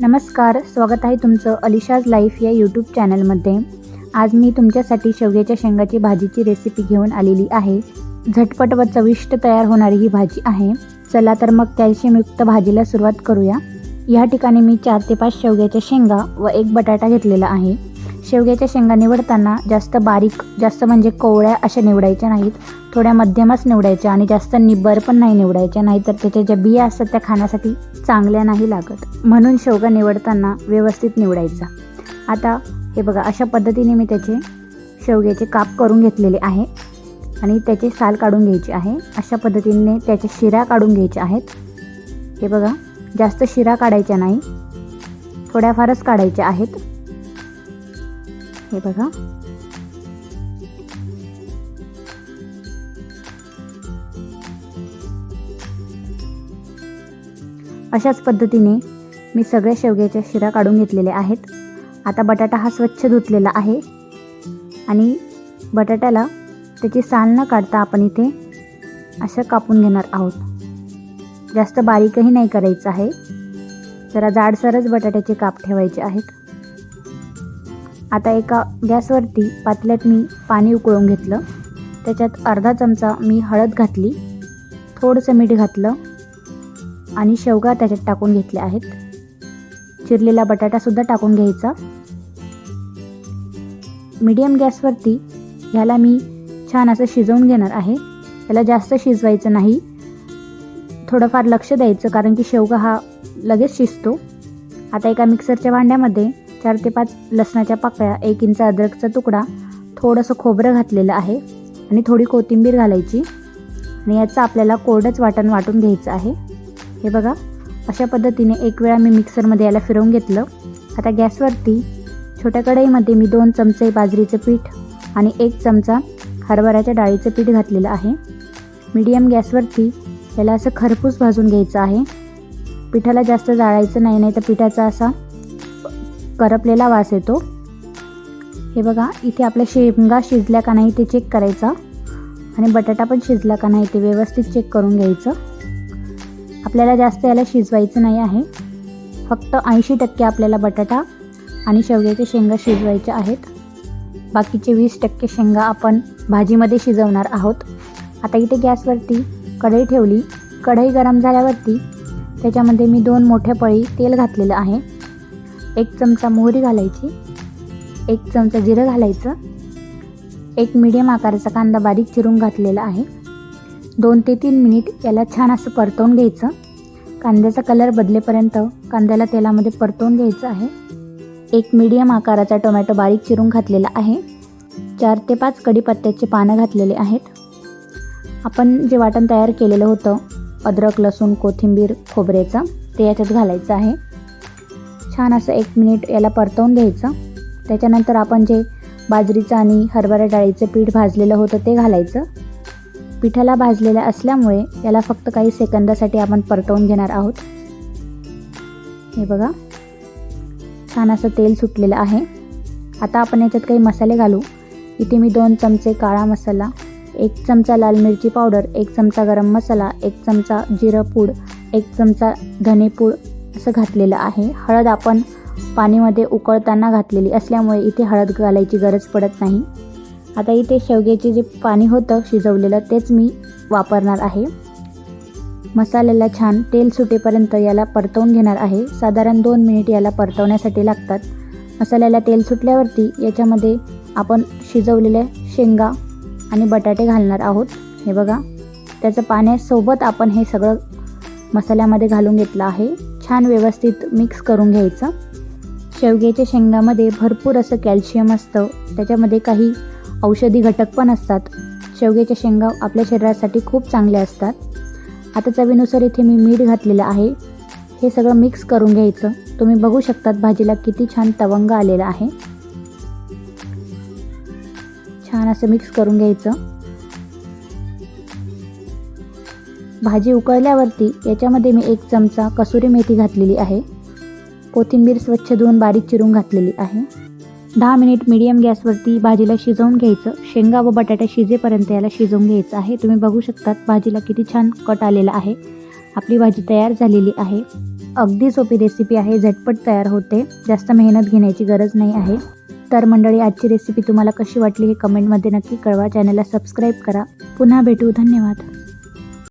नमस्कार स्वागत आहे तुमचं अलिशाज लाईफ या यूट्यूब चॅनलमध्ये. आज मी तुमच्यासाठी शेवग्याच्या शेंगाची भाजीची रेसिपी घेऊन आलेली आहे. झटपट व चविष्ट तयार होणारी ही भाजी आहे. चला तर मग कॅल्शियमयुक्त भाजीला सुरुवात करूया. या ठिकाणी मी चार ते पाच शेवग्याच्या शेंगा व एक बटाटा घेतलेला आहे. शेवग्याच्या शेंगा निवडताना जास्त बारीक जास्त म्हणजे कोवळ्या अशा निवडायच्या नाहीत. थोड्या मध्यमच निवडायच्या आणि जास्त निब्बर पण नाही निवडायच्या. नाहीतर त्याच्या ज्या बिया असतात त्या खाण्यासाठी चांगल्या नाही लागत. म्हणून शेवगा निवडताना व्यवस्थित निवडायचा. आता हे बघा अशा पद्धतीने मी त्याचे शेवग्याचे काप करून घेतलेले आहे आणि त्याचे साल काढून घ्यायचे आहे. अशा पद्धतीने त्याच्या शिरा काढून घ्यायच्या आहेत. हे बघा जास्त शिरा काढायच्या नाही. थोड्याफारच काढायच्या आहेत. हे बघा. अशाच पद्धतीने मी सगळ्या शेवग्याच्या शिरा काढून घेतलेल्या आहेत. आता बटाटा हा स्वच्छ धुतलेला आहे. आणि बटाट्याला त्याची साल न काढता आपण इथे असं कापून घेणार आहोत. जास्त बारीकही नाही करायचं आहे. जरा जाडसरच बटाट्याचे काप ठेवायचे आहेत. आता एका गॅसवरती पातल्यात मी पाणी उकळून घेतलं. त्याच्यात अर्धा चमचा मी हळद घातली थोडंसं मीठ घातलं आणि शेवगा त्याच्यात टाकून घेतले आहेत. चिरलेला बटाटासुद्धा टाकून घ्यायचा. मीडियम गॅसवरती ह्याला मी छान असं शिजवून घेणार आहे. त्याला जास्त शिजवायचं नाही. थोडंफार लक्ष द्यायचं कारण की शेवगा हा लगेच शिजतो. आता एका मिक्सरच्या भांड्यामध्ये चार ते पाच लसणाच्या पाकळ्या एक इंच अद्रकचा तुकडा थोडंसं खोबरं घातलेलं आहे आणि थोडी कोथिंबीर घालायची. आणि याचं आपल्याला कोरडंच वाटण वाटून घ्यायचं आहे. हे बघा अशा पद्धतीने एक वेळा मी मिक्सरमध्ये याला फिरवून घेतलं. आता गॅसवरती छोट्या कढईमध्ये मी दोन चमचे बाजरीचं पीठ आणि एक चमचा हरभऱ्याच्या डाळीचं पीठ घातलेलं आहे. मीडियम गॅसवरती याला असं खरपूस भाजून घ्यायचं आहे. पिठाला जास्त जाळायचं नाही नाही तर पिठाचा असा करपलेला वास येतो. हे बघा इथे आपल्या शेंगा शिजल्या का नाही ते चेक करायचा. आणि बटाटा पण शिजला का नाही ते व्यवस्थित चेक करून घ्यायचं. आपल्याला जास्त याला शिजवायचं नाही आहे. फक्त ऐंशी टक्के आपल्याला बटाटा आणि शेवग्याच्या शेंगा शिजवायच्या आहेत. बाकीचे वीस टक्के शेंगा आपण भाजीमध्ये शिजवणार आहोत. आता इथे गॅसवरती कढई ठेवली. कढई गरम झाल्यावरती त्याच्यामध्ये मी दोन मोठ्या पळी तेल घातलेलं आहे. एक चमचा मोहरी घालायची एक चमचा जिरं घालायचं एक मिडियम आकाराचा कांदा बारीक चिरून घातलेला आहे. दोन ते तीन मिनिट याला छान असं परतवून घ्यायचं. कांद्याचा कलर बदलेपर्यंत कांद्याला तेलामध्ये परतवून घ्यायचं आहे. एक मीडियम आकाराचा टोमॅटो बारीक चिरून घातलेला आहे. चार ते पाच कढीपत्त्याचे पानं घातलेले आहेत. आपण जे वाटण तयार केलेलं होतं अद्रक लसूण कोथिंबीर खोबरेचं ते याच्यात घालायचं आहे. छान असं एक मिनिट याला परतवून घ्यायचं. त्याच्यानंतर आपण जे बाजरीचं आणि हरभरा डाळीचं पीठ भाजलेलं होतं ते घालायचं. पिठाला भाजलेलं असल्यामुळे याला फक्त काही सेकंदासाठी आपण परतवून घेणार आहोत. हे बघा. छान असं तेल सुटलेलं आहे. आता आपण याच्यात काही मसाले घालू. इथे मी दोन चमचे काळा मसाला एक चमचा लाल मिरची पावडर एक चमचा गरम मसाला एक चमचा जिरं पूड एक चमचा धनेपूड असं घातलेलं आहे. हळद आपण पाणीमध्ये उकळताना घातलेली असल्यामुळे इथे हळद घालायची गरज पडत नाही. आता इथे शेवग्याचे जे पाणी होतं शिजवलेलं तेच मी वापरणार आहे. मसाल्याला छान तेल सुटेपर्यंत याला परतवून घेणार आहे. साधारण दोन मिनिट याला परतवण्यासाठी लागतात. मसाल्याला तेल सुटल्यावरती याच्यामध्ये आपण शिजवलेल्या शेंगा आणि बटाटे घालणार आहोत. हे बघा. त्याचं पाण्यासोबत आपण हे सगळं मसाल्यामध्ये घालून घेतलं आहे. छान व्यवस्थित मिक्स करून घ्यायचं. शेवग्याच्या शेंगामध्ये भरपूर असं कॅल्शियम असतं. त्याच्यामध्ये काही औषधी घटक पण असतात. शेवग्याच्या शेंगा आपल्या शरीरासाठी खूप चांगल्या असतात. आता चवीनुसार इथे मी मीठ घातलेलं आहे. हे सगळं मिक्स करून घ्यायचं. तुम्ही बघू शकतात भाजीला किती छान तवंग आलेला आहे. छान असं मिक्स करून घ्यायचं. भाजी उकळल्यावरती याच्यामध्ये मी एक चमचा कसुरी मेथी घातलेली आहे. कोथिंबीर स्वच्छ धुवून बारीक चिरून घातलेली आहे. दहा मिनिट मीडियम गॅसवरती भाजीला शिजवून घ्यायचं. शेंगा व बटाटा शिजेपर्यंत याला शिजवून घ्यायचं आहे. तुम्ही बघू शकतात भाजीला किती छान कट आलेला आहे. आपली भाजी तयार झालेली आहे. अगदी सोपी रेसिपी आहे. झटपट तयार होते. जास्त मेहनत घेण्याची गरज नाही आहे. तर मंडळी आजची रेसिपी तुम्हाला कशी वाटली हे कमेंटमध्ये नक्की कळवा. चॅनलला सबस्क्राईब करा. पुन्हा भेटू. धन्यवाद.